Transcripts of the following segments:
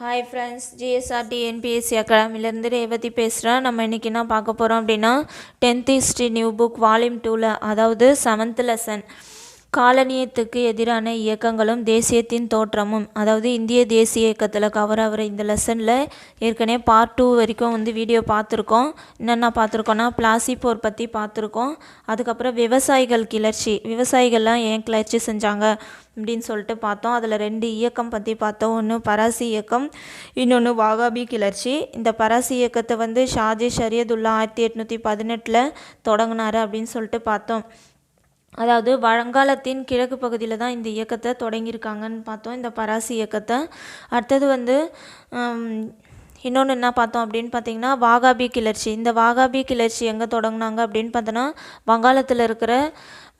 Hi friends GSRT NPSC அகாடமிலேருந்து ரேவதி பேசுகிறேன் நம்ம இன்றைக்கி என்ன பார்க்க போகிறோம் அப்படின்னா tenth history new book volume டூவில் அதாவது செவன்த் லெசன் காலனியத்துக்கு எதிரான இயக்கங்களும் தேசியத்தின் தோற்றமும். அதாவது இந்திய தேசிய இயக்கத்தில் கவர் ஆகிற இந்த லெசனில் ஏற்கனவே பார்ட் டூ வரைக்கும் வந்து வீடியோ பார்த்துருக்கோம். என்னென்ன பார்த்துருக்கோன்னா பிளாசி போர் பற்றி பார்த்துருக்கோம். அதுக்கப்புறம் விவசாயிகள் கிளர்ச்சி. விவசாயிகள்லாம் ஏன் கிளர்ச்சி செஞ்சாங்க அப்படின்னு சொல்லிட்டு பார்த்தோம். அதில் ரெண்டு இயக்கம் பற்றி பார்த்தோம். ஒன்று பராசி இயக்கம் இன்னொன்று வாகாபி கிளர்ச்சி. இந்த பராசி இயக்கத்தை வந்து ஷாஜி ஷரியதுல்லா ஆயிரத்தி எட்நூற்றி பதினெட்டில் தொடங்கினாரு அப்படின்னு சொல்லிட்டு பார்த்தோம். அதாவது வங்காளத்தின் கிழக்கு பகுதியில் தான் இந்த இயக்கத்தை தொடங்கியிருக்காங்கன்னு பார்த்தோம். இந்த பராசி இயக்கத்தை. அடுத்தது வந்து இன்னொன்று என்ன பார்த்தோம் அப்படின்னு பார்த்தீங்கன்னா வாகாபி கிளர்ச்சி. இந்த வாகாபி கிளர்ச்சி எங்கே தொடங்கினாங்க அப்படின்னு பார்த்தோன்னா வங்காளத்தில் இருக்கிற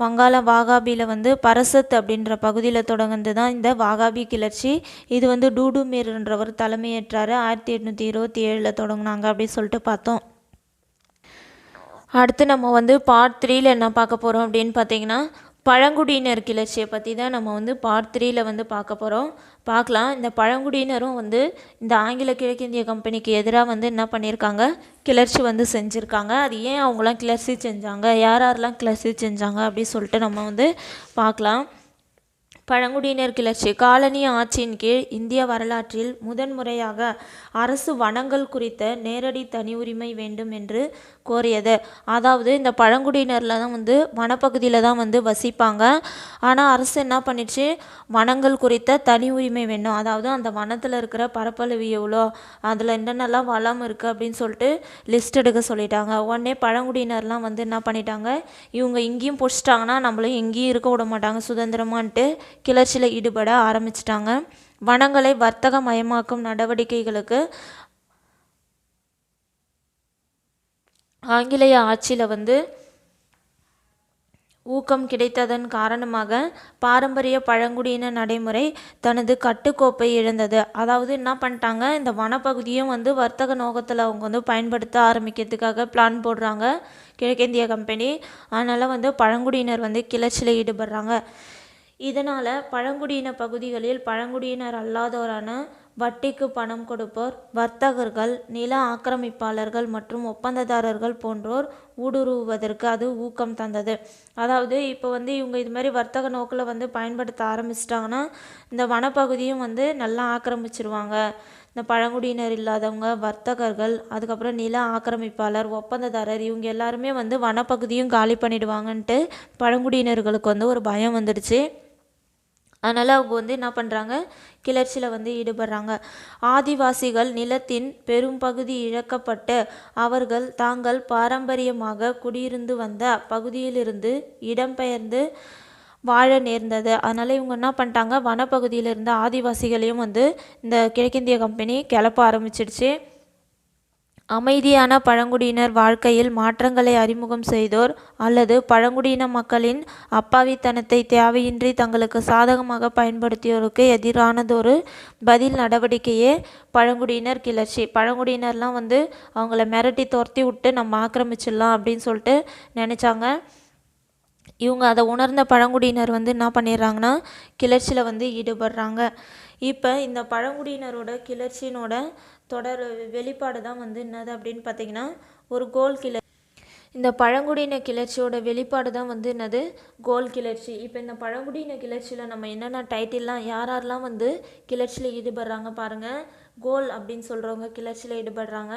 வங்காள வாகாபியில் வந்து பரசத் அப்படின்ற பகுதியில் தொடங்குனது தான் இந்த வாகாபி கிளர்ச்சி. இது வந்து டூடுமீர்ன்றவர் தலைமையேற்றார். ஆயிரத்தி எட்நூற்றி இருபத்தி ஏழில் தொடங்கினாங்க அப்படின்னு சொல்லிட்டு பார்த்தோம். அடுத்து நம்ம வந்து பார்ட் த்ரீயில் என்ன பார்க்க போகிறோம் அப்படின்னு பார்த்தீங்கன்னா பழங்குடியினர் கிளர்ச்சியை பற்றி தான் நம்ம வந்து பார்ட் த்ரீயில் வந்து பார்க்க போகிறோம் பார்க்கலாம். இந்த பழங்குடியினரும் வந்து இந்த ஆங்கில கிழக்கிந்திய கம்பெனிக்கு எதிராக வந்து என்ன பண்ணியிருக்காங்க? கிளர்ச்சி வந்து செஞ்சுருக்காங்க. அது ஏன் அவங்களாம் கிளர்ச்சி செஞ்சாங்க? யார் யாரெல்லாம் கிளர்ச்சி செஞ்சாங்க அப்படின்னு சொல்லிட்டு நம்ம வந்து பார்க்கலாம். பழங்குடியினர் கிளர்ச்சி காலனி ஆட்சியின் கீழ் இந்திய வரலாற்றில் முதன்முறையாக அரசு வனங்கள் குறித்த நேரடி தனி உரிமை வேண்டும் என்று கோரியது. அதாவது இந்த பழங்குடியினரில் தான் வந்து வனப்பகுதியில் தான் வந்து வசிப்பாங்க. ஆனால் அரசு என்ன பண்ணிடுச்சு வனங்கள் குறித்த தனி உரிமை வேணும். அதாவது அந்த வனத்தில் இருக்கிற பரப்பளவு எவ்வளோ? அதில் என்னென்னலாம் வளம் இருக்குது அப்படின்னு சொல்லிட்டு லிஸ்ட் எடுக்க சொல்லிட்டாங்க. உடனே பழங்குடியினர்லாம் வந்து என்ன பண்ணிட்டாங்க? இவங்க இங்கேயும் பிடிச்சிட்டாங்கன்னா நம்மளும் எங்கேயும் இருக்க விட மாட்டாங்க. சுதந்திரமான்ட்டு கிளர்ச்சியில் ஈடுபட ஆரம்பிச்சிட்டாங்க. வனங்களை வர்த்தக மயமாக்கும் நடவடிக்கைகளுக்கு ஆங்கிலேய ஆட்சியில் வந்து ஊக்கம் கிடைத்ததன் காரணமாக பாரம்பரிய பழங்குடியின நடைமுறை தனது கட்டுக்கோப்பை இழந்தது. அதாவது என்ன பண்ணிட்டாங்க? இந்த வனப்பகுதியும் வந்து வர்த்தக நோக்கத்தில் அவங்க வந்து பயன்படுத்த ஆரம்பிக்கிறதுக்காக பிளான் போடுறாங்க. கிழக்கிந்திய கம்பெனி. அதனால் வந்து பழங்குடியினர் வந்து கிளர்ச்சியில் ஈடுபடுறாங்க. இதனால் பழங்குடியின பகுதிகளில் பழங்குடியினர் அல்லாதோரான வட்டிக்கு பணம் கொடுப்போர் வர்த்தகர்கள் நில ஆக்கிரமிப்பாளர்கள் மற்றும் ஒப்பந்ததாரர்கள் போன்றோர் ஊடுருவுவதற்கு அது ஊக்கம் தந்தது. அதாவது இப்போ வந்து இவங்க இது மாதிரி வர்த்தக நோக்கில் வந்து பயன்படுத்த ஆரம்பிச்சிட்டாங்கன்னா இந்த வனப்பகுதியும் வந்து நல்லா ஆக்கிரமிச்சிருவாங்க. இந்த பழங்குடியினர் இல்லாதவங்க வர்த்தகர்கள் அதுக்கப்புறம் நில ஆக்கிரமிப்பாளர் ஒப்பந்ததாரர் இவங்க எல்லாருமே வந்து வனப்பகுதியும் காலி பண்ணிடுவாங்கன்ட்டு பழங்குடியினர்களுக்கு வந்து ஒரு பயம் வந்துடுச்சு. அதனால் அவங்க வந்து என்ன பண்ணுறாங்க கிளர்ச்சியில் வந்து ஈடுபடுறாங்க. ஆதிவாசிகள் நிலத்தின் பெரும்பகுதி இழக்கப்பட்டு அவர்கள் தாங்கள் பாரம்பரியமாக குடியிருந்து வந்த பகுதியிலிருந்து இடம்பெயர்ந்து வாழ நேர்ந்தது. அதனால் இவங்க என்ன பண்ணிட்டாங்க? வனப்பகுதியில் இருந்த ஆதிவாசிகளையும் வந்து இந்த கிழக்கிந்திய கம்பெனி கிளப்ப ஆரம்பிச்சிடுச்சு. அமைதியான பழங்குடியினர் வாழ்க்கையில் மாற்றங்களை அறிமுகம் செய்தோர் அல்லது பழங்குடியின மக்களின் அப்பாவித்தனத்தை தேவையின்றி தங்களுக்கு சாதகமாக பயன்படுத்தியோருக்கு எதிரானதொரு பதில் நடவடிக்கையே பழங்குடியினர் கிளர்ச்சி. பழங்குடியினர்லாம் வந்து அவங்கள மிரட்டி துரத்தி விட்டு நம்ம ஆக்கிரமிச்சிடலாம் அப்படின்னு சொல்லிட்டு நினச்சாங்க. இவங்க அதை உணர்ந்த பழங்குடியினர் வந்து என்ன பண்ணிடுறாங்கன்னா கிளர்ச்சியில் வந்து ஈடுபடுறாங்க. இப்போ இந்த பழங்குடியினரோட கிளர்ச்சியினோட தொடர் வெளிப்பாடு தான் வந்து என்னது அப்படின்னு பார்த்தீங்கன்னா ஒரு கோல் கிளர் இந்த பழங்குடியின கிளர்ச்சியோட வெளிப்பாடு தான் வந்து என்னது? கோல் கிளர்ச்சி. இப்போ இந்த பழங்குடியின கிளர்ச்சியில் நம்ம என்னென்ன டைட்டில்லாம் யார் யாரெல்லாம் வந்து கிளர்ச்சியில் ஈடுபடுறாங்க பாருங்கள் கோல் அப்படின்னு சொல்கிறவங்க கிளர்ச்சியில் ஈடுபடுறாங்க.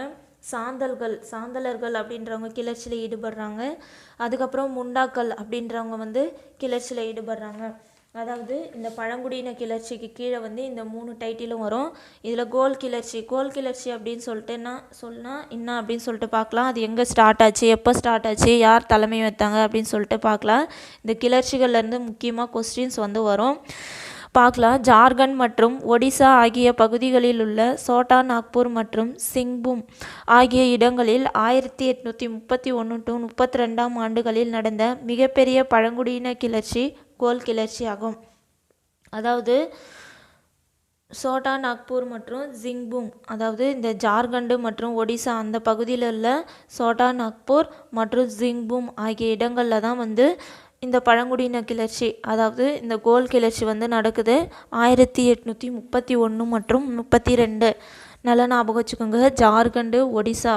சாந்தல்கள் சாந்தலர்கள் அப்படின்றவங்க கிளர்ச்சியில் ஈடுபடுறாங்க. அதுக்கப்புறம் முண்டாக்கள் அப்படின்றவங்க வந்து கிளர்ச்சியில் ஈடுபடுறாங்க. அதாவது இந்த பழங்குடியின கிளர்ச்சிக்கு கீழே வந்து இந்த மூணு டைட்டிலும் வரும். இதில் கோல் கிளர்ச்சி. கோல் கிளர்ச்சி அப்படின்னு சொல்லிட்டு என்ன சொன்னால் என்ன அப்படின்னு சொல்லிட்டு பார்க்கலாம். அது எங்கே ஸ்டார்ட் ஆச்சு? எப்போ ஸ்டார்ட் ஆச்சு? யார் தலைமை வைத்தாங்க? அப்படின்னு சொல்லிட்டு பார்க்கலாம். இந்த கிளர்ச்சிகள்லேருந்து முக்கியமாக கொஸ்டின்ஸ் வந்து வரும். பார்க்கலாம் ஜார்க்கண்ட் மற்றும் ஒடிசா ஆகிய பகுதிகளில் உள்ள சோட்டா நாக்பூர் மற்றும் சிங்பூம் ஆகிய இடங்களில் ஆயிரத்தி எட்நூற்றி முப்பத்தி ஒன்று டு முப்பத்தி ரெண்டாம் ஆண்டுகளில் நடந்த மிகப்பெரிய பழங்குடியின கிளர்ச்சி கோல் கிளர்ச்சி ஆகும் அதாவது சோட்டா நாக்பூர் மற்றும் ஜிங்பூம் அதாவது இந்த ஜார்க்கண்டு மற்றும் ஒடிசா அந்த பகுதியில் உள்ள சோட்டா நாக்பூர் மற்றும் ஜிங்பூம் ஆகிய இடங்களில் தான் வந்து இந்த பழங்குடியின கிளர்ச்சி அதாவது இந்த கோல் கிளர்ச்சி வந்து நடக்குது ஆயிரத்தி எட்நூற்றி முப்பத்தி ஒன்று மற்றும் முப்பத்தி ரெண்டு. நல்லா ஞாபகம் வச்சுக்கோங்க. ஜார்க்கண்டு ஒடிசா.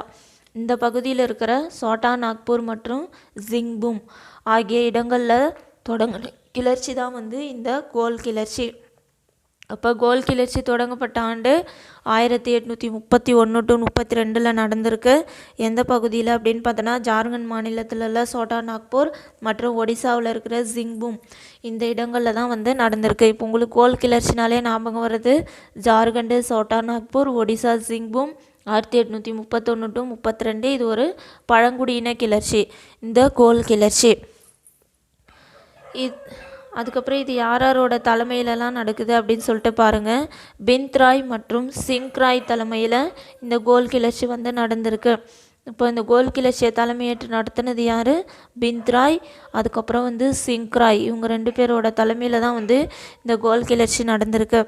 இந்த பகுதியில் இருக்கிற சோட்டா நாக்பூர் மற்றும் ஜிங்பூம் ஆகிய இடங்களில் தொடங்கின கிளர்ச்சி தான் வந்து இந்த கோல் கிளர்ச்சி. அப்போ கோல் கிளர்ச்சி தொடங்கப்பட்ட ஆண்டு ஆயிரத்தி எட்நூற்றி முப்பத்தி ஒன்று டு முப்பத்தி ரெண்டில் நடந்திருக்கு. எந்த பகுதியில் அப்படின்னு பார்த்தோன்னா ஜார்க்கண்ட் மாநிலத்தில் உள்ள சோட்டா நாக்பூர் மற்றும் ஒடிசாவில் இருக்கிற ஜிங்பூம் இந்த இடங்களில் தான் வந்து நடந்திருக்கு. இப்போ உங்களுக்கு கோல் கிளர்ச்சினாலே ஞாபகம் வருது ஜார்க்கண்டு சோட்டா நாக்பூர் ஒடிசா ஜிங்பூம் ஆயிரத்தி எட்நூற்றி முப்பத்தொன்று டு முப்பத்தி ரெண்டு. இது ஒரு பழங்குடியின கிளர்ச்சி. இந்த கோல் கிளர்ச்சி. இத் அதுக்கப்புறம் இது யார் யாரோட தலைமையிலலாம் நடக்குது அப்படின்னு சொல்லிட்டு பாருங்கள் பிந்த்ராய் மற்றும் சிங்க்ராய் தலைமையில் இந்த கோல் கிளர்ச்சி வந்து நடந்திருக்கு. இப்போ இந்த கோல் கிளர்ச்சியை தலைமையேற்று நடத்தினது யார்? பிந்த்ராய் அதுக்கப்புறம் வந்து சிங்க்ராய். இவங்க ரெண்டு பேரோட தலைமையில் தான் வந்து இந்த கோல் கிளர்ச்சி நடந்திருக்கு.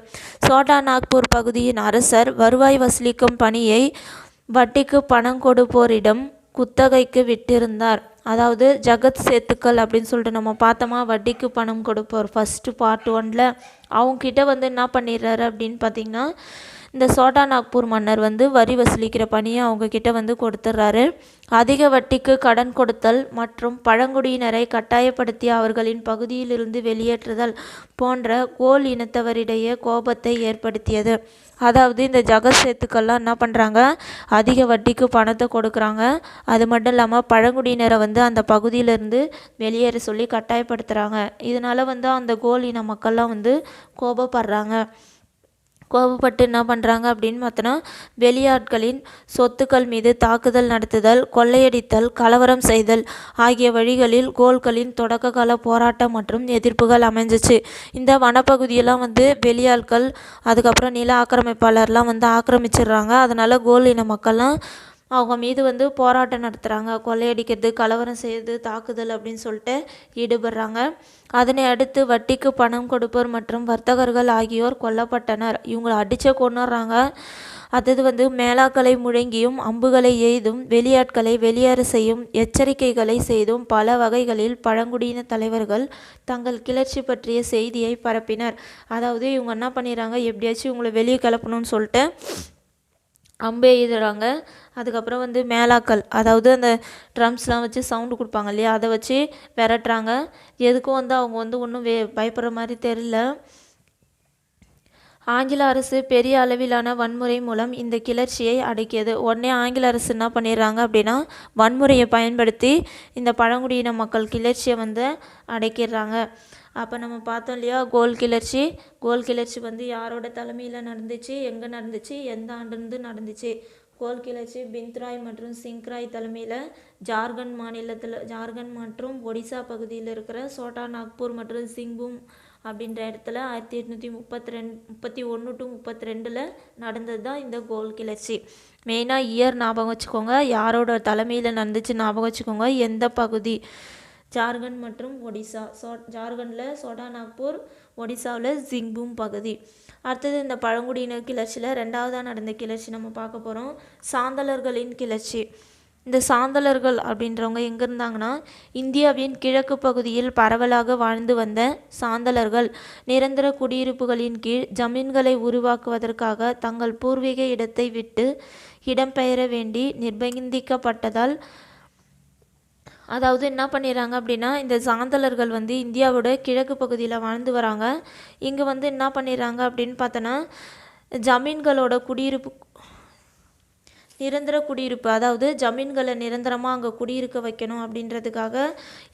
சோட்டா நாக்பூர் பகுதியின் அரசர் வருவாய் வசூலிக்கும் பணியை வட்டிக்கு பணம் கொடுப்போரிடம் குத்தகைக்கு விட்டிருந்தார். அதாவது ஜகத் சேத்துக்கள் அப்படின்னு சொல்லிட்டு நம்ம பார்த்தோமா வட்டிக்கு பணம் கொடுப்போர் ஃபஸ்ட்டு பார்ட் ஒனில் அவங்கக்கிட்ட வந்து என்ன பண்ணிடுறாரு அப்படின்னு பார்த்தீங்கன்னா இந்த சோட்டா நாக்பூர் மன்னர் வந்து வரி வசூலிக்கிற பணியை அவங்கக்கிட்ட வந்து கொடுத்துட்றாரு அதிக வட்டிக்கு கடன் கொடுத்தல் மற்றும் பழங்குடியினரை கட்டாயப்படுத்தி அவர்களின் பகுதியிலிருந்து வெளியேற்றுதல் போன்ற கோல் இனத்தவரிடையே கோபத்தை ஏற்படுத்தியது. அதாவது இந்த ஜகத் சேத்துக்கள்லாம் என்ன பண்ணுறாங்க அதிக வட்டிக்கு பணத்தை கொடுக்குறாங்க. அது மட்டும் இல்லாமல் பழங்குடியினரை வந்து அந்த பகுதியிலேருந்து வெளியேற சொல்லி கட்டாயப்படுத்துகிறாங்க இதனால் வந்து அந்த கோல் இன மக்கள்லாம் வந்து கோபப்படுறாங்க. கோபப்பட்டு என்ன பண்ணுறாங்க அப்படின்னு பார்த்தோன்னா வெளியாட்களின் சொத்துக்கள் மீது தாக்குதல் நடத்துதல் கொள்ளையடித்தல் கலவரம் செய்தல் ஆகிய வழிகளில் கோல்களின் தொடக்க கால போராட்டம் மற்றும் எதிர்ப்புகள் அமைஞ்சிச்சு. இந்த வனப்பகுதியெல்லாம் வந்து வெளியாட்கள் அதுக்கப்புறம் நில ஆக்கிரமிப்பாளர்லாம் வந்து ஆக்கிரமிச்சிடுறாங்க. அதனால் கோல் இன மக்கள்லாம் அவங்க மீது வந்து போராட்டம் நடத்துகிறாங்க கொள்ளையடிக்கிறது கலவரம் செய்யுது தாக்குதல் அப்படின்னு சொல்லிட்டு ஈடுபடுறாங்க. அதனை அடுத்து வட்டிக்கு பணம் கொடுப்போர் மற்றும் வர்த்தகர்கள் ஆகியோர் கொல்லப்பட்டனர். இவங்களை அடிச்சே கொண்டுறாங்க அடுத்தது வந்து மேலாக்களை முழங்கியும் அம்புகளை எய்தும் வெளியாட்களை வெளியேற செய்யும் எச்சரிக்கைகளை செய்தும் பல வகைகளில் பழங்குடியின தலைவர்கள் தங்கள் கிளர்ச்சி பற்றிய செய்தியை பரப்பினர். அதாவது இவங்க என்ன பண்ணிடுறாங்க? எப்படியாச்சும் இவங்களை வெளியே கிளப்பணும்னு சொல்லிட்டு அம்பு எய்துறாங்க அதுக்கப்புறம் வந்து மேளாக்கள் அதாவது அந்த ட்ரம்ஸ்லாம் வச்சு சவுண்டு கொடுப்பாங்க இல்லையா? அதை வச்சு விரட்டுறாங்க. எதுக்கும் வந்து அவங்க வந்து ஒன்றும் வே பயப்படுற மாதிரி தெரில ஆங்கில அரசு பெரிய அளவிலான வன்முறை மூலம் இந்த கிளர்ச்சியை அடக்கியது. உடனே ஆங்கில அரசு என்ன பண்ணிடுறாங்க அப்படின்னா வன்முறையை பயன்படுத்தி இந்த பழங்குடியின மக்கள் கிளர்ச்சியை வந்து அடக்கிடுறாங்க. அப்போ நம்ம பார்த்தோம் இல்லையா கோல் கிளர்ச்சி. கோல் கிளர்ச்சி வந்து யாரோட தலைமையில் நடந்துச்சு எங்கே நடந்துச்சு எந்த ஆண்டுலேருந்து நடந்துச்சு? கோல் கிளர்ச்சி பிந்த்ராய் மற்றும் சிங்க்ராய் தலைமையில் ஜார்க்கண்ட் மாநிலத்தில் ஜார்க்கண்ட் மற்றும் ஒடிசா பகுதியில் இருக்கிற சோட்டா நாக்பூர் மற்றும் சிங்பூம் அப்படின்ற இடத்துல ஆயிரத்தி எட்நூற்றி முப்பத்தி ரெண்டு முப்பத்தி ஒன்று டு முப்பத்தி ரெண்டில் நடந்தது தான் இந்த கோல் கிளர்ச்சி. மெயினாக இயர் ஞாபகம் வச்சுக்கோங்க யாரோட தலைமையில் நடந்துச்சு ஞாபகம் வச்சுக்கோங்க எந்த பகுதி? ஜார்க்கண்ட் மற்றும் ஒடிசா சோ ஜார்க்கண்டில் சோடாநாக்பூர் ஒடிசாவில் ஜிங்பூம் பகுதி. அடுத்தது இந்த பழங்குடியினர் கிளர்ச்சியில் ரெண்டாவதாக நடந்த கிளர்ச்சி நம்ம பார்க்க போகிறோம் சாந்தலர்களின் கிளர்ச்சி. இந்த சாந்தலர்கள் அப்படின்றவங்க எங்கே இருந்தாங்கன்னா இந்தியாவின் கிழக்கு பகுதியில் பரவலாக வாழ்ந்து வந்த சாந்தலர்கள். நிரந்தர குடியிருப்புகளின் கீழ் ஜமீன்களை உருவாக்குவதற்காக தங்கள் பூர்வீக இடத்தை விட்டு இடம்பெயர வேண்டி நிர்பந்திக்கப்பட்டதால் அதாவது என்ன பண்ணிடுறாங்க அப்படின்னா இந்த சாந்தலர்கள் வந்து இந்தியாவோட கிழக்கு பகுதியில் வாழ்ந்து வராங்க. இங்கே வந்து என்ன பண்ணிடுறாங்க அப்படின்னு பார்த்தோன்னா ஜமீன்களோட குடியிருப்பு நிரந்தர குடியிருப்பு அதாவது ஜமீன்களை நிரந்தரமாக அங்கே குடியிருக்க வைக்கணும் அப்படின்றதுக்காக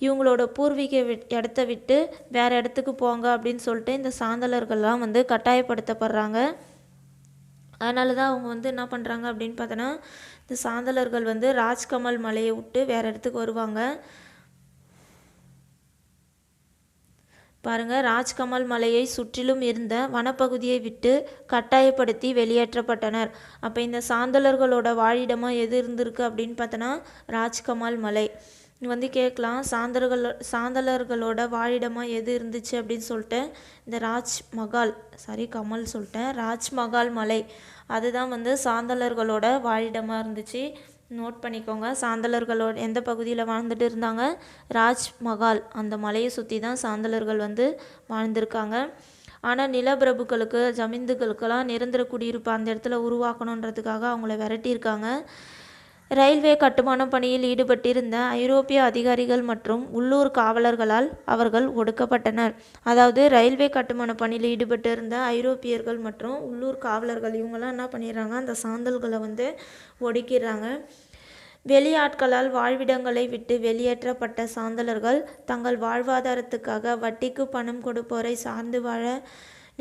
இவங்களோட பூர்வீக விட் இடத்த விட்டு வேறு இடத்துக்கு போங்க அப்படின்னு சொல்லிட்டு இந்த சாந்தலர்கள்லாம் வந்து கட்டாயப்படுத்தப்படுறாங்க. அதனால தான் அவங்க வந்து என்ன பண்ணுறாங்க அப்படின்னு பார்த்தோன்னா இந்த சாந்தலர்கள் வந்து ராஜ்கமல் மலையை விட்டு வேறு இடத்துக்கு வருவாங்க. பாருங்கள் ராஜ்கமல் மலையை சுற்றிலும் இருந்த வனப்பகுதியை விட்டு கட்டாயப்படுத்தி வெளியேற்றப்பட்டனர். அப்போ இந்த சாந்தலர்களோட வாழிடமாக எது இருந்திருக்கு அப்படின்னு பார்த்தோன்னா ராஜ்கமல் மலை. வந்து கேட்கலாம் சாந்தர்கள் சாந்தலர்களோட வாழிடமாக எது இருந்துச்சு அப்படின்னு சொல்லிட்டு இந்த ராஜ் மகால் சாரி கமல் சொல்லிட்டேன் ராஜ்மகால் மலை. அதுதான் வந்து சாந்தலர்களோட வாழிடமாக இருந்துச்சு. நோட் பண்ணிக்கோங்க சாந்தலர்களோட எந்த பகுதியில் வாழ்ந்துட்டு இருந்தாங்க? ராஜ் மகால் அந்த மலையை சுற்றி தான் சாந்தலர்கள் வந்து வாழ்ந்திருக்காங்க. ஆனால் நிலப்பிரபுக்களுக்கு ஜமீந்துகளுக்கெல்லாம் நிரந்தர குடியிருப்பு அந்த இடத்துல உருவாக்கணுன்றதுக்காக அவங்கள விரட்டியிருக்காங்க. ரயில்வே கட்டுமான பணியில் ஈடுபட்டிருந்த ஐரோப்பிய அதிகாரிகள் மற்றும் உள்ளூர் காவலர்களால் அவர்கள் ஒடுக்கப்பட்டனர். அதாவது ரயில்வே கட்டுமான பணியில் ஈடுபட்டிருந்த ஐரோப்பியர்கள் மற்றும் உள்ளூர் காவலர்கள் இவங்கெல்லாம் என்ன பண்ணிடுறாங்க? அந்த சாந்தல்களை வந்து ஒடுக்கிடுறாங்க. வெளியாட்களால் வாழ்விடங்களை விட்டு வெளியேற்றப்பட்ட சாந்தலர்கள் தங்கள் வாழ்வாதாரத்துக்காக வட்டிக்கு பணம் கொடுப்போரை சார்ந்து வாழ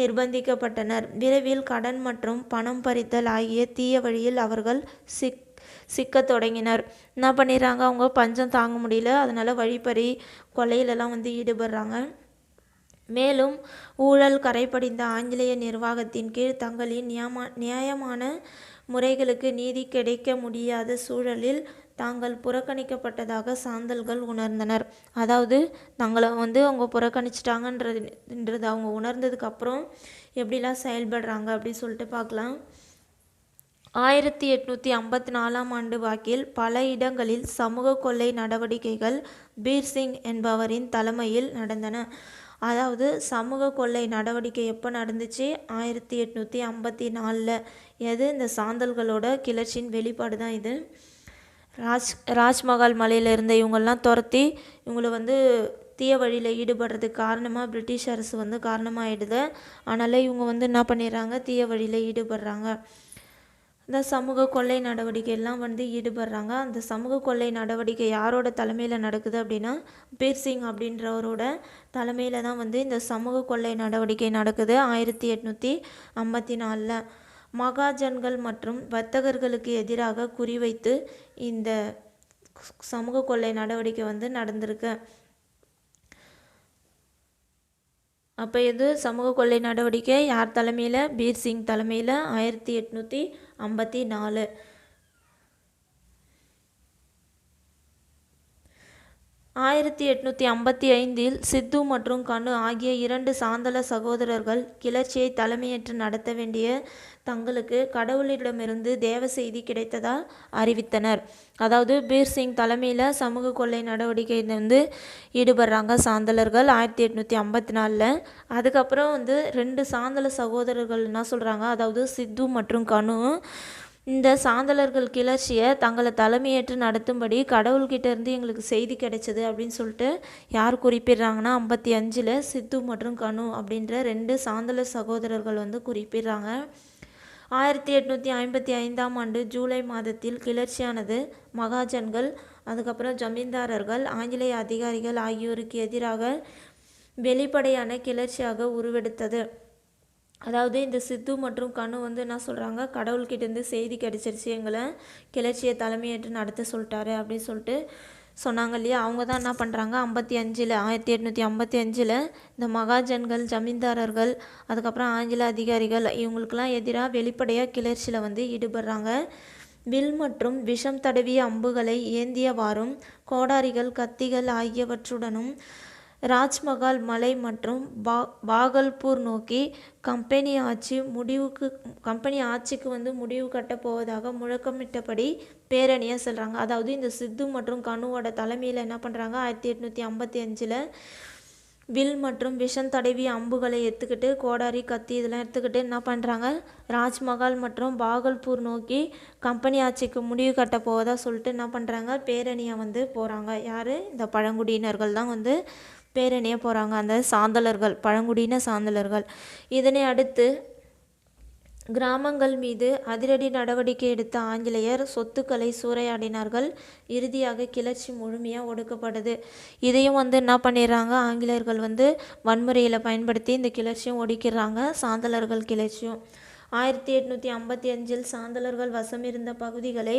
நிர்பந்திக்கப்பட்டனர். விரைவில் கடன் மற்றும் பணம் பறித்தல் ஆகிய தீய வழியில் அவர்கள் சிக் சிக்கத் தொடங்கினர். என்ன பண்ணிடுறாங்க அவங்க பஞ்சம் தாங்க முடியல. அதனால் வழிப்பறி கொலையிலலாம் வந்து ஈடுபடுறாங்க. மேலும் ஊழல் கரைப்படிந்த ஆங்கிலேய நிர்வாகத்தின் கீழ் தங்களின் நியாமா நியாயமான முறைகளுக்கு நீதி கிடைக்க முடியாத சூழலில் தாங்கள் புறக்கணிக்கப்பட்டதாக சாந்தல்கள் உணர்ந்தனர். அதாவது தங்களை வந்து அவங்க புறக்கணிச்சிட்டாங்கன்றது அவங்க உணர்ந்ததுக்கப்புறம் எப்படிலாம் செயல்படுறாங்க அப்படின்னு சொல்லிட்டு பார்க்கலாம். ஆயிரத்தி எட்நூற்றி ஐம்பத்தி நாலாம் ஆண்டு வாக்கில் பல இடங்களில் சமூக கொள்ளை நடவடிக்கைகள் பீர் சிங் என்பவரின் தலைமையில் நடந்தன. அதாவது சமூக கொள்ளை நடவடிக்கை எப்போ நடந்துச்சு? ஆயிரத்தி எட்நூற்றி ஐம்பத்தி நாலில். எது? இந்த சாந்தல்களோட கிளர்ச்சியின் வெளிப்பாடு தான் இது. ராஜ் ராஜ்மஹால் மலையில் இருந்த இவங்கெல்லாம் துரத்தி இவங்களை வந்து தீய வழியில் ஈடுபடுறதுக்கு காரணமாக பிரிட்டிஷ் அரசு வந்து காரணமாகிடுது அதனால் இவங்க வந்து என்ன பண்ணிடுறாங்க? தீய வழியில் ஈடுபடுறாங்க. இந்த சமூக கொள்ளை நடவடிக்கையெல்லாம் வந்து ஈடுபடுறாங்க. அந்த சமூக கொள்ளை நடவடிக்கை யாரோட தலைமையில் நடக்குது அப்படின்னா பீர்சிங் அப்படின்றவரோட தலைமையில் தான் வந்து இந்த சமூக கொள்ளை நடவடிக்கை நடக்குது ஆயிரத்தி எட்நூற்றி ஐம்பத்தி நாலில். மகாஜன்கள் மற்றும் வர்த்தகர்களுக்கு எதிராக குறிவைத்து இந்த சமூக கொள்ளை நடவடிக்கை வந்து நடந்திருக்கு. அப்போ இது சமூக கொள்ளை நடவடிக்கை யார் தலைமையில்? பீர் சிங் தலைமையில் ஆயிரத்தி எட்நூற்றி ஐம்பத்தி நாலு. ஆயிரத்தி எட்நூற்றி ஐம்பத்தி ஐந்தில் சித்து மற்றும் கனு ஆகிய இரண்டு சாந்தல சகோதரர்கள் கிளர்ச்சியை தலைமையேற்று நடத்த வேண்டிய தங்களுக்கு கடவுளிடமிருந்து தேவ செய்தி கிடைத்ததால் அறிவித்தனர். அதாவது பீர் சிங் தலைமையில் சமூக கொள்ளை நடவடிக்கையில் வந்து ஈடுபடுறாங்க சாந்தலர்கள் ஆயிரத்தி எட்நூற்றி ஐம்பத்தி நாலில். அதுக்கப்புறம் வந்து ரெண்டு சாந்தல சகோதரர்கள் என்ன சொல்கிறாங்க அதாவது சித்து மற்றும் கனு இந்த சாந்தலர்கள் கிளர்ச்சியை தங்களை தலைமையேற்று நடத்தும்படி கடவுள்கிட்ட இருந்து எங்களுக்கு செய்தி கிடைச்சது அப்படின்னு சொல்லிட்டு யார் குறிப்பிடுறாங்கன்னா ஐம்பத்தி அஞ்சில் சித்து மற்றும் கனு அப்படின்ற ரெண்டு சாந்தல சகோதரர்கள் வந்து குறிப்பிடுறாங்க. ஆயிரத்தி எட்நூற்றி ஐம்பத்தி ஐந்தாம் ஆண்டு ஜூலை மாதத்தில் கிளர்ச்சியானது மகாஜன்கள் அதுக்கப்புறம் ஜமீன்தாரர்கள் ஆங்கிலேய அதிகாரிகள் ஆகியோருக்கு எதிராக வெளிப்படையான கிளர்ச்சியாக உருவெடுத்தது. அதாவது இந்த சித்து மற்றும் கனு வந்து என்ன சொல்கிறாங்க கடவுள்கிட்டேருந்து செய்தி கிடச்சிருச்சு. எங்களை கிளர்ச்சியை தலைமையேற்று நடத்த சொல்லிட்டாரு அப்படின்னு சொல்லிட்டு சொன்னாங்க இல்லையா? அவங்க தான் என்ன பண்ணுறாங்க ஐம்பத்தி அஞ்சில் ஆயிரத்தி எட்நூற்றி ஐம்பத்தி அஞ்சில் இந்த மகாஜன்கள் ஜமீன்தாரர்கள் அதுக்கப்புறம் ஆங்கில அதிகாரிகள் இவங்களுக்கெல்லாம் எதிராக வெளிப்படையாக கிளர்ச்சியில் வந்து ஈடுபடுறாங்க. வில் மற்றும் விஷம் தடவிய அம்புகளை ஏந்தியவாறும் கோடாரிகள் கத்திகள் ஆகியவற்றுடனும் ராஜ்மஹால் மலை மற்றும் பா பாகல்பூர் நோக்கி கம்பெனி ஆட்சி முடிவுக்கு கம்பெனி ஆட்சிக்கு வந்து முடிவு கட்டப் போவதாக முழக்கமிட்டபடி பேரணியாக செல்கிறாங்க அதாவது இந்த சித்து மற்றும் கனுவோட தலைமையில் என்ன பண்ணுறாங்க ஆயிரத்தி எட்நூற்றி ஐம்பத்தி அஞ்சில் வில் மற்றும் விஷம் தடவிய அம்புகளை எடுத்துக்கிட்டு கோடாரி கத்தி இதெல்லாம் எடுத்துக்கிட்டு என்ன பண்ணுறாங்க ராஜ்மஹால் மற்றும் பாகல்பூர் நோக்கி கம்பெனி ஆட்சிக்கு முடிவு கட்ட போவதா சொல்லிட்டு என்ன பண்ணுறாங்க பேரணியை வந்து போகிறாங்க யார்? இந்த பழங்குடியினர்கள் தான் வந்து பேரணியாக போகிறாங்க அந்த சாந்தலர்கள் பழங்குடியின சாந்தலர்கள். இதனை அடுத்து கிராமங்கள் மீது அதிரடி நடவடிக்கை எடுத்த ஆங்கிலேயர் சொத்துக்களை சூறையாடினார்கள். இறுதியாக கிளர்ச்சி முழுமையாக ஒடுக்கப்படுது. இதையும் வந்து என்ன பண்ணிடுறாங்க? ஆங்கிலேயர்கள் வந்து வன்முறையில் பயன்படுத்தி இந்த கிளர்ச்சியும் ஒடுக்கிறாங்க சாந்தலர்கள் கிளர்ச்சியும். ஆயிரத்தி எட்நூற்றி ஐம்பத்தி அஞ்சில் சாந்தலர்கள் வசமிருந்த பகுதிகளை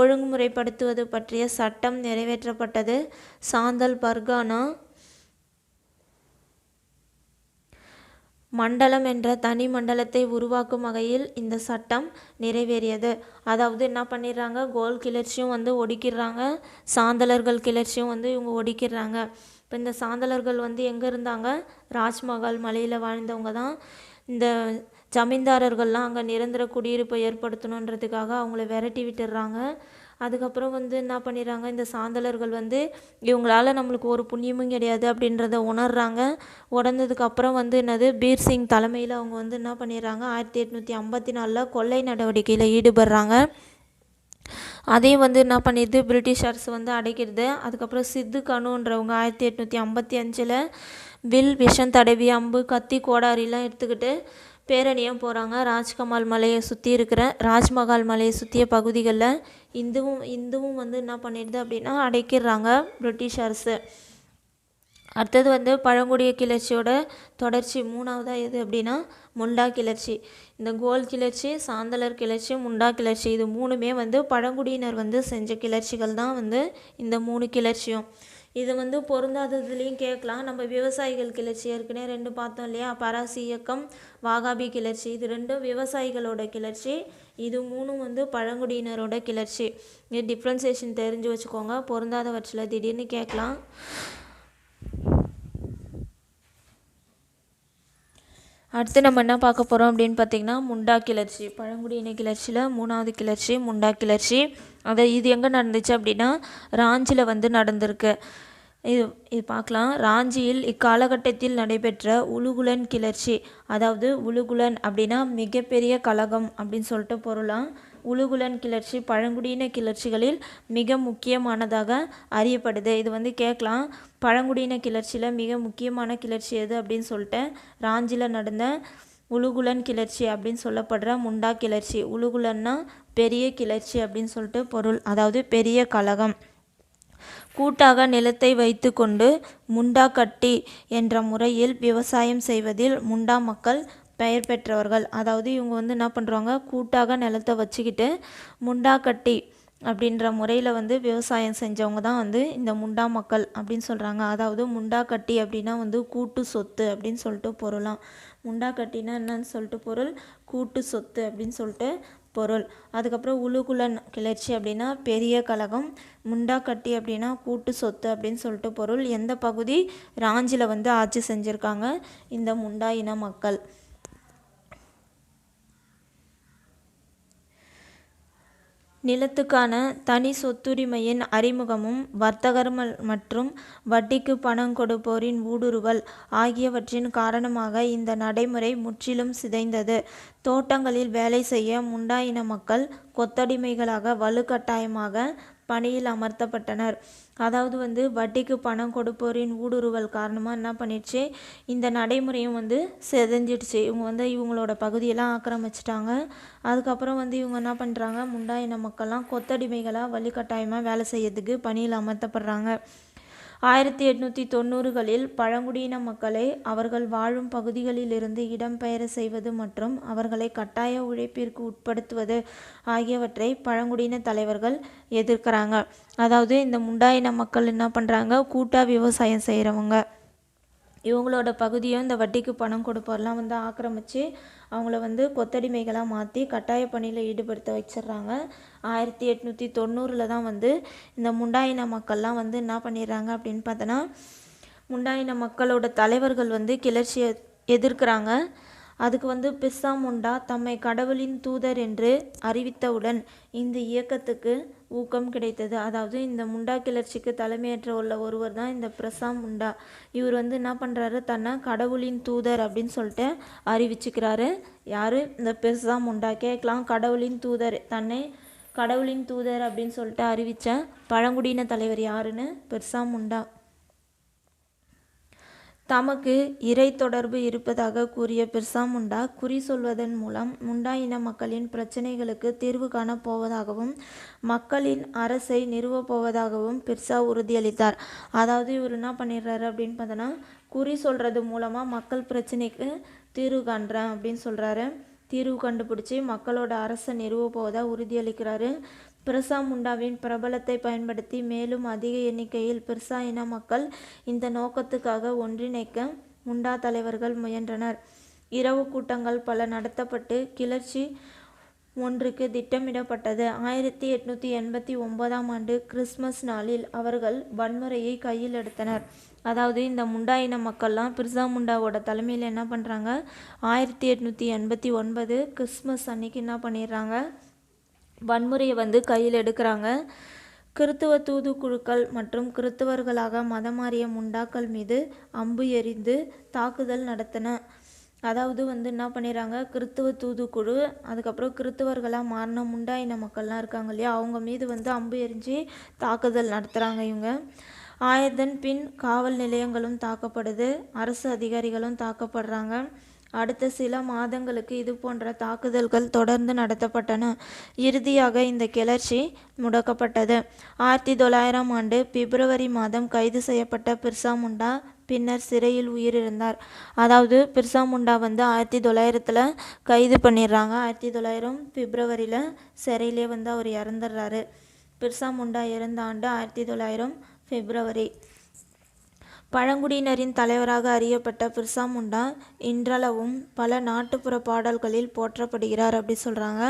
ஒழுங்குமுறைப்படுத்துவது பற்றிய சட்டம் நிறைவேற்றப்பட்டது. சாந்தல் பர்கானா மண்டலம் என்ற தனி மண்டலத்தை உருவாக்கும் வகையில் இந்த சட்டம் நிறைவேறியது. அதாவது என்ன பண்ணிடுறாங்க? கோல் கிளர்ச்சியும் வந்து ஒடுக்கிடுறாங்க. சாந்தலர்கள் கிளர்ச்சியும் வந்து இவங்க ஒடுக்கிடுறாங்க. இப்போ இந்த சாந்தலர்கள் வந்து எங்கே இருந்தாங்க? ராஜ்மஹால் மலையில் வாழ்ந்தவங்க தான். இந்த ஜமீன்தாரர்கள்லாம் அங்கே நிரந்தர குடியிருப்பை ஏற்படுத்தணுன்றதுக்காக அவங்கள விரட்டி விட்டுடுறாங்க. அதுக்கப்புறம் வந்து என்ன பண்ணிடுறாங்க இந்த சாந்தலர்கள் வந்து இவங்களால் நம்மளுக்கு ஒரு புண்ணியமும் கிடையாது அப்படின்றத உணர்றாங்க. உணர்ந்ததுக்கப்புறம் வந்து என்னது பீர் சிங் தலைமையில் அவங்க வந்து என்ன பண்ணிடுறாங்க ஆயிரத்தி எட்நூற்றி ஐம்பத்தி நாலில் கொள்ளை நடவடிக்கையில் ஈடுபடுறாங்க. அதையும் வந்து என்ன பண்ணிடுது பிரிட்டிஷ் அரசு வந்து அடைக்கிறது. அதுக்கப்புறம் சித்து கனுன்றவங்க ஆயிரத்தி எட்நூற்றி ஐம்பத்தி அஞ்சில் வில் விஷம் தடவி அம்பு கத்தி கோடாரிலாம் எடுத்துக்கிட்டு பேரணியாக போகிறாங்க ராஜ்கமால் மலையை சுற்றி இருக்கிற ராஜ்மஹால் மலையை சுற்றிய பகுதிகளில் இந்துவும் இந்துவும் வந்து என்ன பண்ணிடுது அப்படின்னா அடைக்கிடுறாங்க பிரிட்டிஷ் அரசு அடுத்தது வந்து பழங்குடிய கிளர்ச்சியோட தொடர்ச்சி மூணாவதாக எது அப்படின்னா முண்டா கிளர்ச்சி. இந்த கோல் கிளர்ச்சி சாந்தலர் கிளர்ச்சி முண்டா கிளர்ச்சி இது மூணுமே வந்து பழங்குடியினர் வந்து செஞ்ச கிளர்ச்சிகள் தான் வந்து இந்த மூணு கிளர்ச்சியும். இது வந்து பொருந்தாததுலேயும் கேட்கலாம். நம்ம விவசாயிகள் கிளர்ச்சி ஏற்கனவே ரெண்டு பார்த்தோம் இல்லையா? பராசி இயக்கம் வாகாபி கிளர்ச்சி. இது ரெண்டும் விவசாயிகளோட கிளர்ச்சி. இது மூணும் வந்து பழங்குடியினரோட கிளர்ச்சி. இது டிஃப்ரென்சேஷன் தெரிஞ்சு வச்சுக்கோங்க. பொருந்தாதவற்றில் திடீர்னு கேட்கலாம். அடுத்து நம்ம என்ன பார்க்க போகிறோம் அப்படின்னு பார்த்தீங்கன்னா முண்டா கிளர்ச்சி. பழங்குடியின கிளர்ச்சியில் மூணாவது கிளர்ச்சி முண்டா கிளர்ச்சி. அதை இது எங்கே நடந்துச்சு அப்படின்னா ராஞ்சியில் வந்து நடந்திருக்கு. இது இது பார்க்கலாம். ராஞ்சியில் இக்காலகட்டத்தில் நடைபெற்ற உலுகுலன் கிளர்ச்சி. அதாவது உலுகுலன் அப்படின்னா மிகப்பெரிய கழகம் அப்படின்னு சொல்லிட்டு பொருளாம். உலுகுலன் கிளர்ச்சி பழங்குடியின கிளர்ச்சிகளில் மிக முக்கியமானதாக அறியப்படுது. இது வந்து கேட்கலாம். பழங்குடியின கிளர்ச்சியில் மிக முக்கியமான கிளர்ச்சி எது அப்படின்னு சொல்லிட்டு ராஞ்சியில் நடந்த உலுகுலன் கிளர்ச்சி அப்படின்னு சொல்லப்படுற முண்டா கிளர்ச்சி. உலுகுலன்னா பெரிய கிளர்ச்சி அப்படின்னு சொல்லிட்டு பொருள். அதாவது பெரிய கழகம் கூட்டாக நிலத்தை வைத்துக்கொண்டு முண்டா கட்டி என்ற முறையில் விவசாயம் செய்வதில் முண்டா மக்கள் பெயர் பெற்றவர்கள். அதாவது இவங்க வந்து என்ன பண்ணுறாங்க கூட்டாக நிலத்தை வச்சுக்கிட்டு முண்டா கட்டி அப்படின்ற முறையில் வந்து விவசாயம் செஞ்சவங்க தான் வந்து இந்த முண்டா மக்கள் அப்படின்னு சொல்கிறாங்க அதாவது முண்டா கட்டி அப்படின்னா வந்து கூட்டு சொத்து அப்படின்னு சொல்லிட்டு பொருளாம். முண்டா கட்டினா என்னன்னு சொல்லிட்டு பொருள்? கூட்டு சொத்து அப்படின்னு சொல்லிட்டு பொருள். அதுக்கப்புறம் உழுகுலன் கிளர்ச்சி அப்படின்னா பெரிய கழகம். முண்டா கட்டி அப்படின்னா கூட்டு சொத்து அப்படின்னு சொல்லிட்டு பொருள். எந்த பகுதி? ராஞ்சியில் வந்து ஆட்சி செஞ்சுருக்காங்க இந்த முண்டா இன மக்கள். நிலத்துக்கான தனி சொத்துரிமையின் அறிமுகமும் வர்த்தகர் மற்றும் வட்டிக்கு பணம் கொடுப்போரின் ஊடுருவல் ஆகியவற்றின் காரணமாக இந்த நடைமுறை முற்றிலும் சிதைந்தது. தோட்டங்களில் வேலை செய்ய முண்டா இன மக்கள் கொத்தடிமைகளாக வலுக்கட்டாயமாக பணியில் அமர்த்தப்பட்டனர். அதாவது வந்து வட்டிக்கு பணம் கொடுப்போரின் ஊடுருவல் காரணமாக என்ன பண்ணிடுச்சு? இந்த நடைமுறையும் வந்து செதஞ்சிடுச்சு. இவங்க வந்து இவங்களோட பகுதியெல்லாம் ஆக்கிரமிச்சிட்டாங்க. அதுக்கப்புறம் வந்து இவங்க என்ன பண்ணுறாங்க முண்டாயின மக்கள்லாம் கொத்தடிமைகளாக வலுக்கட்டாயமாக வேலை செய்யறதுக்கு பணியில் அமர்த்தப்படுறாங்க. ஆயிரத்தி எட்நூற்றி தொண்ணூறுகளில் பழங்குடியின மக்களை அவர்கள் வாழும் பகுதிகளிலிருந்து இடம்பெயர செய்வது மற்றும் அவர்களை கட்டாய உழைப்பிற்கு உட்படுத்துவது ஆகியவற்றை பழங்குடியின தலைவர்கள் எதிர்க்கிறாங்க. அதாவது இந்த முண்டாயின மக்கள் என்ன பண்ணுறாங்க கூட்டாக விவசாயம் செய்கிறவங்க இவங்களோட பகுதியும் இந்த வட்டிக்கு பணம் கொடுப்பவரெலாம் வந்து ஆக்கிரமித்து அவங்கள வந்து கொத்தடிமைகளாக மாற்றி கட்டாய பணியில் ஈடுபடுத்த வச்சிடுறாங்க ஆயிரத்தி எட்நூற்றி தொண்ணூறில் தான் வந்து இந்த முண்டாயின மக்கள்லாம் வந்து என்ன பண்ணிடுறாங்க அப்படின்னு பார்த்தோன்னா முண்டாயின மக்களோட தலைவர்கள் வந்து கிளர்ச்சியை எதிர்க்கிறாங்க. அதுக்கு வந்து பிஸ்ஸா முண்டா தம்மை கடவுளின் தூதர் என்று அறிவித்தவுடன் இந்த இயக்கத்துக்கு ஊக்கம் கிடைத்தது. அதாவது இந்த முண்டா கிளர்ச்சிக்கு தலைமையேற்ற உள்ள ஒருவர் தான் இந்த பிரசாம் முண்டா. இவர் வந்து என்ன பண்ணுறாரு தன்னை கடவுளின் தூதர் அப்படின்னு சொல்லிட்டு அறிவிச்சுக்கிறாரு. யார்? இந்த பிரசாம் முண்டா. கேட்கலாம். கடவுளின் தூதர். தன்னை கடவுளின் தூதர் அப்படின்னு சொல்லிட்டு அறிவித்த பழங்குடியின தலைவர் யாருன்னு? பிர்சா முண்டா. தமக்கு இறை தொடர்பு இருப்பதாக கூறிய பிர்சா முண்டா குறி சொல்வதன் மூலம் முண்டா இன மக்களின் பிரச்சனைகளுக்கு தீர்வு காணப் போவதாகவும் மக்களின் அரசை நிறுவப் போவதாகவும் பிர்சா உறுதியளித்தார். அதாவது இவர் என்ன பண்ணிடுறாரு அப்படின்னு பார்த்தோன்னா குறி சொல்கிறது மூலமாக மக்கள் பிரச்சனைக்கு தீர்வு காண்றேன் அப்படின்னு சொல்கிறாரு தீர்வு கண்டுபிடிச்சி மக்களோட அரசை நிறுவ போவதாக உறுதியளிக்கிறாரு. பிரசா முண்டாவின் பிரபலத்தை பயன்படுத்தி மேலும் அதிக எண்ணிக்கையில் பிர்சா இன மக்கள் இந்த நோக்கத்துக்காக ஒன்றிணைக்க முண்டா தலைவர்கள் முயன்றனர். இரவு கூட்டங்கள் பல நடத்தப்பட்டு கிளர்ச்சி ஒன்றுக்கு திட்டமிடப்பட்டது. ஆயிரத்தி எட்நூற்றி எண்பத்தி ஒன்பதாம் ஆண்டு கிறிஸ்மஸ் நாளில் அவர்கள் வன்முறையை கையில் எடுத்தனர். அதாவது இந்த முண்டா இன மக்கள்லாம் பிர்சா முண்டாவோட தலைமையில் என்ன பண்ணுறாங்க ஆயிரத்தி எட்நூற்றி எண்பத்தி ஒன்பது கிறிஸ்மஸ் அன்னைக்கு என்ன பண்ணிடுறாங்க? வன்முறையை வந்து கையில் எடுக்கிறாங்க. கிறித்துவ தூதுக்குழுக்கள் மற்றும் கிறித்தவர்களாக மதம் மாறிய முண்டாக்கள் மீது அம்பு எறிந்து தாக்குதல் நடத்தின. அதாவது வந்து என்ன பண்ணிடுறாங்க கிறித்துவ தூதுக்குழு அதுக்கப்புறம் கிறித்தவர்களாக மாறின முண்டா இன மக்கள்லாம் இருக்காங்க இல்லையா? அவங்க மீது வந்து அம்பு எரிஞ்சு தாக்குதல் நடத்துகிறாங்க இவங்க. ஆயதன் பின் காவல் நிலையங்களும் தாக்கப்படுது. அரசு அதிகாரிகளும் தாக்கப்படுறாங்க. அடுத்த சில மாதங்களுக்கு இது போன்ற தாக்குதல்கள் தொடர்ந்து நடத்தப்பட்டன. இறுதியாக இந்த கிளர்ச்சி முடக்கப்பட்டது. ஆயிரத்தி தொள்ளாயிரம் ஆண்டு பிப்ரவரி மாதம் கைது செய்யப்பட்ட பிர்சா முண்டா பின்னர் சிறையில் உயிரிழந்தார். அதாவது பிர்சா முண்டா வந்து ஆயிரத்தி தொள்ளாயிரத்தில் கைது பண்ணிடுறாங்க. ஆயிரத்தி தொள்ளாயிரம் பிப்ரவரியில் சிறையிலே வந்து அவர் இறந்துடுறாரு. பிர்சா முண்டா இறந்த ஆண்டு ஆயிரத்தி தொள்ளாயிரம் பிப்ரவரி. பழங்குடியினரின் தலைவராக அறியப்பட்ட பிர்சா முண்டா இன்றளவும் பல நாட்டுப்புற பாடல்களில் போற்றப்படுகிறார் அப்படி சொல்கிறாங்க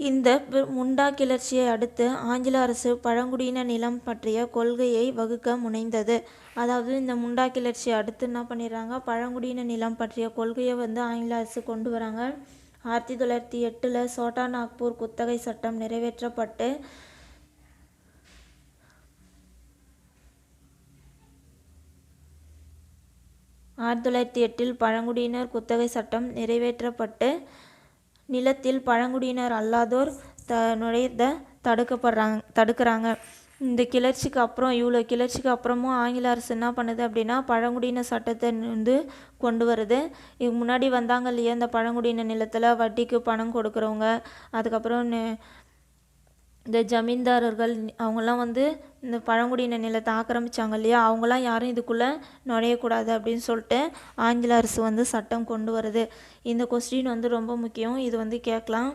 இந்த முண்டா கிளர்ச்சியை அடுத்து ஆங்கில அரசு பழங்குடியின நிலம் பற்றிய கொள்கையை வகுக்க முனைந்தது. அதாவது இந்த முண்டா கிளர்ச்சியை அடுத்து என்ன பண்ணிடுறாங்க? பழங்குடியின நிலம் பற்றிய கொள்கையை வந்து ஆங்கில அரசு கொண்டு வராங்க. ஆயிரத்தி தொள்ளாயிரத்தி எட்டில் சோட்டா நாக்பூர் குத்தகை சட்டம் நிறைவேற்றப்பட்டு ஆயிரத்தி தொள்ளாயிரத்தி எட்டில் பழங்குடியினர் குத்தகை சட்டம் நிறைவேற்றப்பட்டு நிலத்தில் பழங்குடியினர் அல்லாதோர் த நுழைத தடுக்கப்படுறாங்க தடுக்கிறாங்க. இந்த கிளர்ச்சிக்கு அப்புறம் இவ்வளோ கிளர்ச்சிக்கு அப்புறமும் ஆங்கில அரசு என்ன பண்ணுது அப்படின்னா பழங்குடியின சட்டத்தை வந்து கொண்டு வருது. இதுக்கு முன்னாடி வந்தாங்க இல்லையா இந்த பழங்குடியின நிலத்தில் வட்டிக்கு பணம் கொடுக்குறவங்க அதுக்கப்புறம் நெ- இந்த ஜமீன்தாரர்கள் அவங்கெல்லாம் வந்து இந்த பழங்குடியின நிலத்தை ஆக்கிரமிச்சாங்க இல்லையா? அவங்களாம் யாரும் இதுக்குள்ளே நுழையக்கூடாது அப்படின்னு சொல்லிட்டு ஆங்கில அரசு வந்து சட்டம் கொண்டு வருது. இந்த கொஸ்டின் வந்து ரொம்ப முக்கியம். இது வந்து கேட்கலாம்.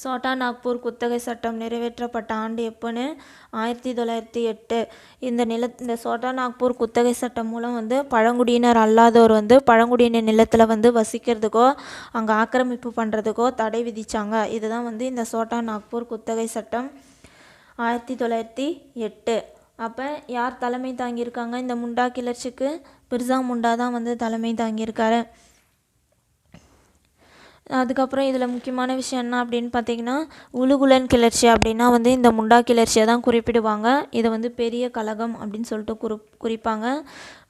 சோட்டா நாக்பூர் குத்தகை சட்டம் நிறைவேற்றப்பட்ட ஆண்டு எப்போன்னு? ஆயிரத்தி தொள்ளாயிரத்தி எட்டு. இந்த நில இந்த சோட்டா நாக்பூர் குத்தகை சட்டம் மூலம் வந்து பழங்குடியினர் அல்லாதோர் வந்து பழங்குடியினர் நிலத்தில் வந்து வசிக்கிறதுக்கோ அங்கே ஆக்கிரமிப்பு பண்ணுறதுக்கோ தடை விதித்தாங்க இதுதான் வந்து இந்த சோட்டா நாக்பூர் குத்தகை சட்டம். ஆயிரத்தி தொள்ளாயிரத்தி எட்டு. அப்போ யார் தலைமை தாங்கியிருக்காங்க? இந்த முண்டா கிளர்ச்சிக்கு பிர்சா முண்டா தான் வந்து தலைமை தாங்கியிருக்காரு. அதுக்கப்புறம் இதில் முக்கியமான விஷயம் என்ன அப்படின்னு பார்த்தீங்கன்னா உலுகுலன் கிளர்ச்சி அப்படின்னா வந்து இந்த முண்டா கிளர்ச்சியை தான் குறிப்பிடுவாங்க. இதை வந்து பெரிய கழகம் அப்படின்னு சொல்லிட்டு குறி குறிப்பாங்க.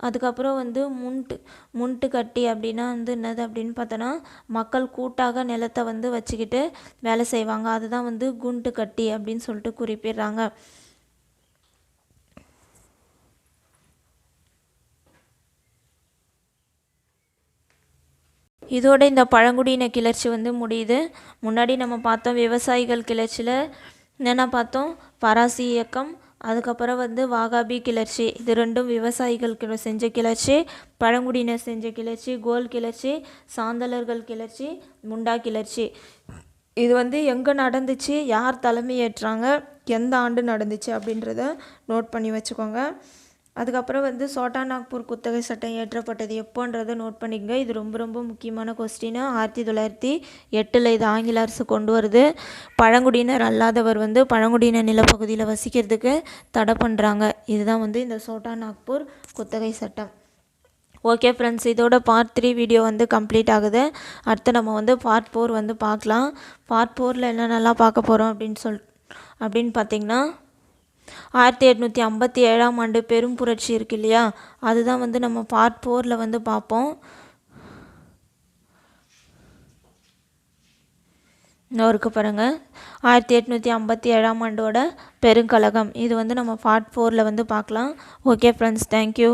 அதுக்கப்புறம் வந்து முன்ட்டு முன்ட்டு கட்டி அப்படின்னா வந்து என்னது அப்படின்னு பார்த்தோன்னா மக்கள் கூட்டாக நிலத்தை வந்து வச்சுக்கிட்டு வேலை செய்வாங்க. அதுதான் வந்து குண்டு கட்டி அப்படின்னு சொல்லிட்டு குறிப்பிடுறாங்க. இதோட இந்த பழங்குடியின கிளர்ச்சி வந்து முடியுது. முன்னாடி நம்ம பார்த்தோம் விவசாயிகள் கிளர்ச்சியில் என்னென்ன பார்த்தோம்? பராசி இயக்கம் அதுக்கப்புறம் வந்து வாகாபி கிளர்ச்சி. இது ரெண்டும் விவசாயிகள் செஞ்ச கிளர்ச்சி பழங்குடியினர் செஞ்ச கிளர்ச்சி கோல் கிளர்ச்சி சாந்தலர்கள் கிளர்ச்சி முண்டா கிளர்ச்சி. இது வந்து எங்கே நடந்துச்சு? யார் தலைமை ஏற்றாங்க எந்த ஆண்டு நடந்துச்சு அப்படின்றத நோட் பண்ணி வச்சுக்கோங்க. அதுக்கப்புறம் வந்து சோட்டா நாக்பூர் குத்தகை சட்டம் இயற்றப்பட்டது. எப்போன்றதை நோட் பண்ணிக்கங்க. இது ரொம்ப ரொம்ப முக்கியமான கொஸ்டின் ஆயிரத்தி தொள்ளாயிரத்தி எட்டில் இது ஆங்கில அரசு கொண்டு வருது. பழங்குடியினர் அல்லாதவர் வந்து பழங்குடியின நிலப்பகுதியில் வசிக்கிறதுக்கு தடை பண்ணுறாங்க இதுதான் வந்து இந்த சோட்டா நாக்பூர் குத்தகை சட்டம். ஓகே ஃப்ரெண்ட்ஸ் இதோட பார்ட் த்ரீ வீடியோ வந்து கம்ப்ளீட் ஆகுது. அடுத்து நம்ம வந்து பார்ட் ஃபோர் வந்து பார்க்கலாம். பார்ட் ஃபோரில் என்னென்னலாம் பார்க்க போகிறோம் அப்படின்னு சொல் அப்படின்னு பார்த்தீங்கன்னா ஆயிரத்தி எட்நூற்றி ஐம்பத்தி ஏழாம் ஆண்டு பெரும் புரட்சி இருக்கு இல்லையா? அதுதான் வந்து நம்ம பார்ட் ஃபோரில் வந்து பார்ப்போம். இன்னும் இருக்கு பாருங்கள் ஆயிரத்தி எட்நூற்றி ஐம்பத்தி ஏழாம் ஆண்டோட பெருங்கழகம். இது வந்து நம்ம பார்ட் ஃபோரில் வந்து பார்க்கலாம். Okay friends thank you